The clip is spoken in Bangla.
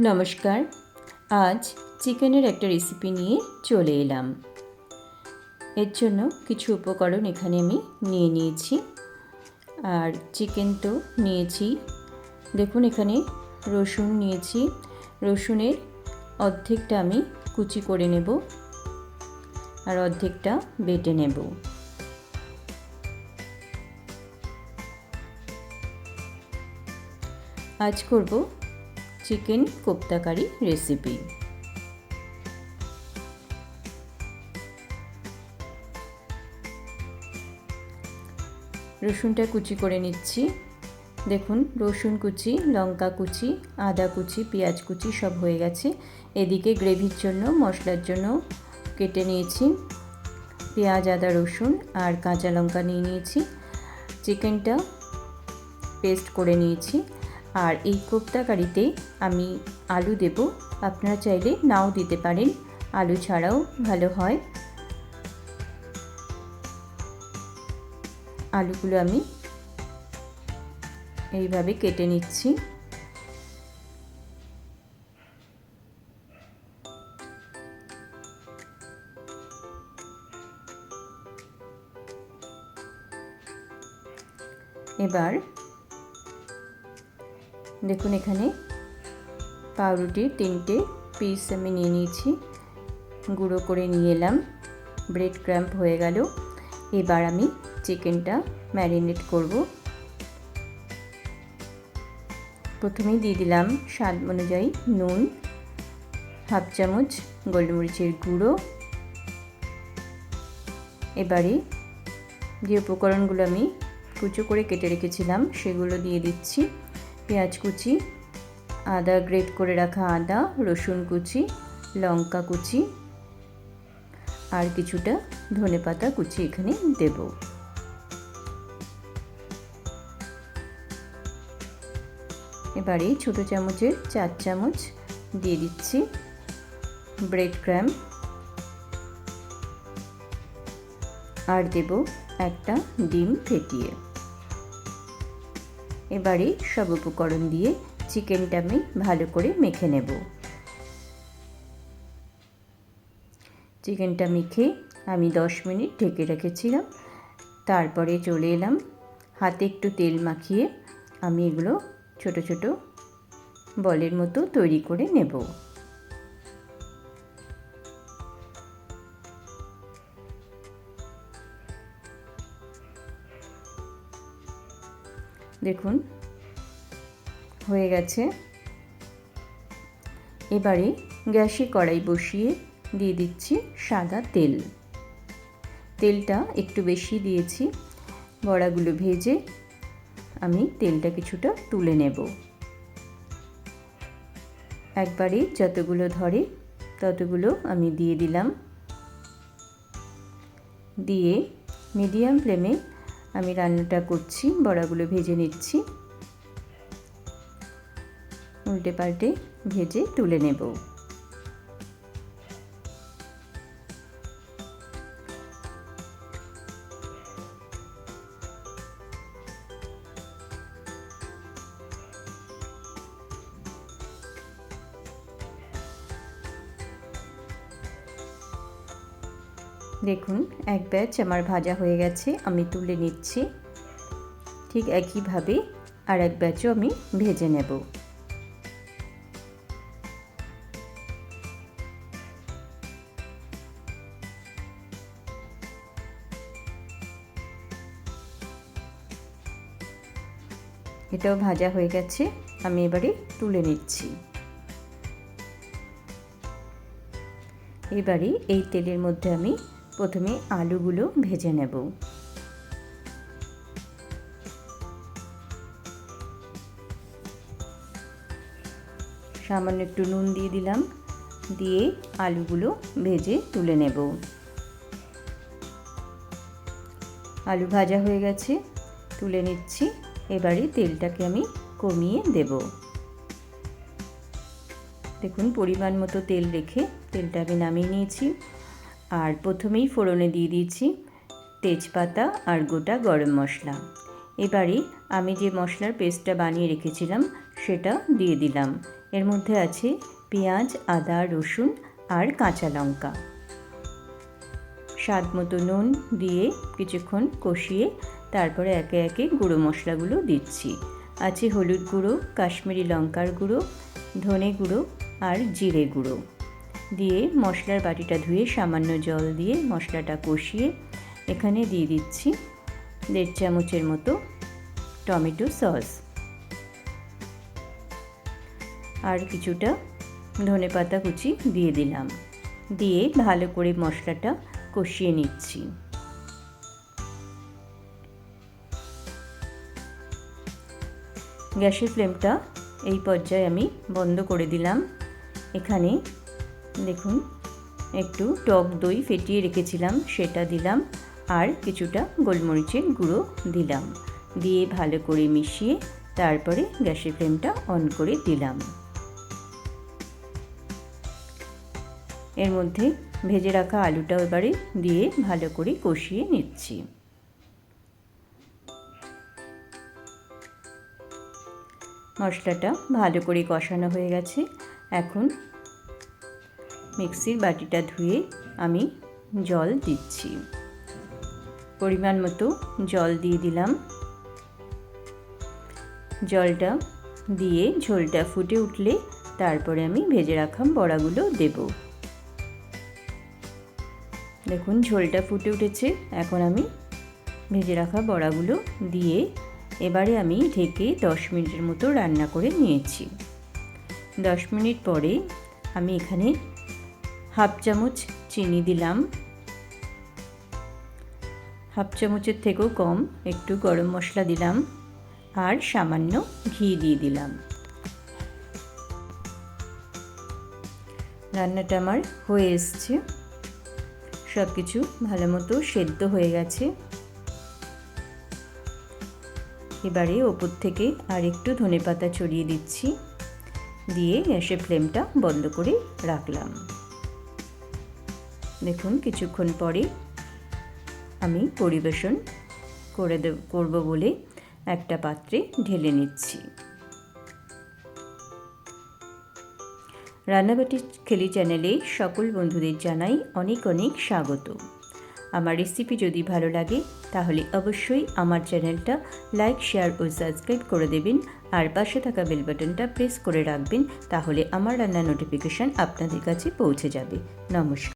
নমস্কার। আজ চিকেনের একটা রেসিপি নিয়ে চলে এলাম। এর জন্য কিছু উপকরণ এখানে আমি নিয়ে নিয়েছি। আর চিকেন তো নিয়েছি। দেখুন, এখানে রসুন নিয়েছি। রসুনের অর্ধেকটা আমি কুচি করে নেব আর অর্ধেকটা বেটে নেব। আজ করব চিকেন কোপ্তাকারি রেসিপি। রসুনটা কুচি করে নিচ্ছি। দেখুন, রসুন কুচি, লঙ্কা কুচি, আদা কুচি, পেঁয়াজ কুচি সব হয়ে গেছে। এদিকে গ্রেভির জন্য, মশলার জন্য কেটে নিয়েছি। পেঁয়াজ, আদা, রসুন আর কাঁচা লঙ্কা নিয়ে নিয়েছি। চিকেনটা পেস্ট করে নিয়েছি। আর এই কোপ্তা কারিতে আমি আলু দেব। আপনারা চাইলে নাও দিতে পারেন। আলু ছাড়াও ভালো হয়। আলুগুলো আমি এইভাবে কেটে নিচ্ছি। এবার দেখুন এখানে। পাউরুটির তিনটে পিস আমি নিয়ে নিয়েছি। গুঁড়ো করে নিয়ে এলাম। ব্রেড ক্র্যাম্প হয়ে গেল। এবার আমি চিকেনটা ম্যারিনেট করব। প্রথমেই দিয়ে দিলাম স্বাদ অনুযায়ী নুন, হাফ চামচ গোলমরিচের গুঁড়ো। এবারে যে উপকরণগুলো আমি কুচো করে কেটে রেখেছিলাম, সেগুলো দিয়ে দিচ্ছি। পেঁয়াজ কুচি, আদা গ্রেট করে রাখা আদা, রসুন কুচি, লঙ্কা কুচি আর কিছুটা ধনে পাতা কুচি এখানে দেব। এবারে ছোট চামচের চার চামচ দিয়ে দিচ্ছি ব্রেড ক্র্যাম আর দেব একটা ডিম ফেটিয়ে। এবারে সব উপকরণ দিয়ে চিকেনটা আমি ভালো করে মেখে নেব। চিকেনটা মেখে আমি দশ মিনিট ঢেকে রেখেছিলাম। তারপরে চলে এলাম, হাতে একটু তেল মাখিয়ে আমি এগুলো ছোট ছোট বলের মতো তৈরি করে নেব। দেখুন, হয়ে গেছে। এবারে গ্যাসে কড়াই বসিয়ে দিয়ে দিচ্ছি সাদা তেল। তেলটা একটু বেশি দিয়েছি, বড়াগুলো ভেজে আমি তেলটা কিছুটা তুলে নেব। একবারে যতগুলো ধরে ততগুলো আমি দিয়ে দিলাম। দিয়ে মিডিয়াম ফ্লেমে আমি রান্নাটা করছি বড়াগুলো ভেজে নিচ্ছি। উল্টে পাল্টে ভেজে তুলে নেব। দেখুন, এক ব্যাচ আমার ভাজা হয়ে গেছে, আমি তুলে নিচ্ছি। ঠিক একইভাবে আর এক ব্যাচও আমি ভেজে নেব। এটাও ভাজা হয়ে গেছে, আমি এবারে তুলে নিচ্ছি। এবারে এই তেলের মধ্যে আমি প্রথমে আলুগুলো ভেজে নেব। সামান্য একটু নুন দিয়ে দিলাম, দিয়ে আলুগুলো ভেজে তুলে নেব। আলু ভাজা হয়ে গেছে, তুলে নিচ্ছি, এবারে তেলটাকে আমি কমিয়ে দেব। দেখুন, পরিমাণ মতো তেল রেখে তেলটা আমি নামিয়ে নিয়েছি। আর প্রথমেই ফোড়নে দিয়ে দিয়েছি তেজপাতা আর গোটা গরম মশলা। এবারে আমি যে মশলার পেস্টটা বানিয়ে রেখেছিলাম, সেটা দিয়ে দিলাম। এর মধ্যে আছে পেঁয়াজ, আদা, রসুন আর কাঁচা লঙ্কা। স্বাদ মতো নুন দিয়ে কিছুক্ষণ কষিয়ে তারপরে একে একে গুঁড়ো মশলাগুলো দিচ্ছি। আছে হলুদ গুঁড়ো, কাশ্মীরি লঙ্কার গুঁড়ো, ধনে গুঁড়ো আর জিরে গুঁড়ো। দিয়ে মশলার বাটিটা ধুয়ে সামান্য জল দিয়ে মশলাটা কষিয়ে এখানে দিয়ে দিচ্ছি দেড় চামচের মতো টমেটো সস। আর কিছুটা ধনে পাতা কুচি দিয়ে দিলাম। দিয়ে ভালো করে মশলাটা কষিয়ে নিচ্ছি। গ্যাসের ফ্লেমটা এই পর্যায়ে আমি বন্ধ করে দিলাম। এখানে দেখুন, একটু টক দই ফেটিয়ে রেখেছিলাম, সেটা দিলাম আর কিছুটা গোলমরিচের গুঁড়ো দিলাম। দিয়ে ভালো করে মিশিয়ে তারপরে গ্যাসের ফ্লেমটা অন করে দিলাম। এর মধ্যে ভেজে রাখা আলুটা এবারে দিয়ে ভালো করে কষিয়ে নিচ্ছি। মশলাটা ভালো করে কষানো হয়ে গেছে। এখন মিক্সির বাটিটা ধুয়ে আমি জল দিচ্ছি। পরিমাণ মতো জল দিয়ে দিলাম। জলটা দিয়ে ঝোলটা ফুটে উঠলে তারপরে আমি ভেজে রাখা বড়াগুলো দেব। দেখুন, ঝোলটা ফুটে উঠেছে। এখন আমি ভেজে রাখা বড়াগুলো দিয়ে এবারে আমি ঢেকে দশ মিনিটের মতো রান্না করে নিয়েছি। দশ মিনিট পরে আমি এখানে হাফ চামচ চিনি দিলাম। হাফ চামচের থেকেও কম একটু গরম মশলা দিলাম আর সামান্য ঘি দিয়ে দিলাম। রান্নাটা আমার হয়ে এসছে। সব কিছু ভালো মতো সেদ্ধ হয়ে গেছে। এবারে ওপর থেকে আর একটু ধনে পাতা ছড়িয়ে দিচ্ছি। দিয়ে গ্যাসের ফ্লেমটা বন্ধ করে রাখলাম। দেখুন, কিছুক্ষণ পরে আমি পরিবেশন করে দেব, করব বলে একটা পাত্রে ঢেলে নিচ্ছি। রান্নাবাটি খেলি চ্যানেলে সকল বন্ধুদের জানাই অনেক অনেক স্বাগত। আমার রেসিপি যদি ভালো লাগে, তাহলে অবশ্যই আমার চ্যানেলটা লাইক, শেয়ার ও সাবস্ক্রাইব করে দেবেন। আর পাশে থাকা বেল বাটনটা প্রেস করে রাখবেন, তাহলে আমার রান্নার নোটিফিকেশান আপনাদের কাছে পৌঁছে যাবে। নমস্কার।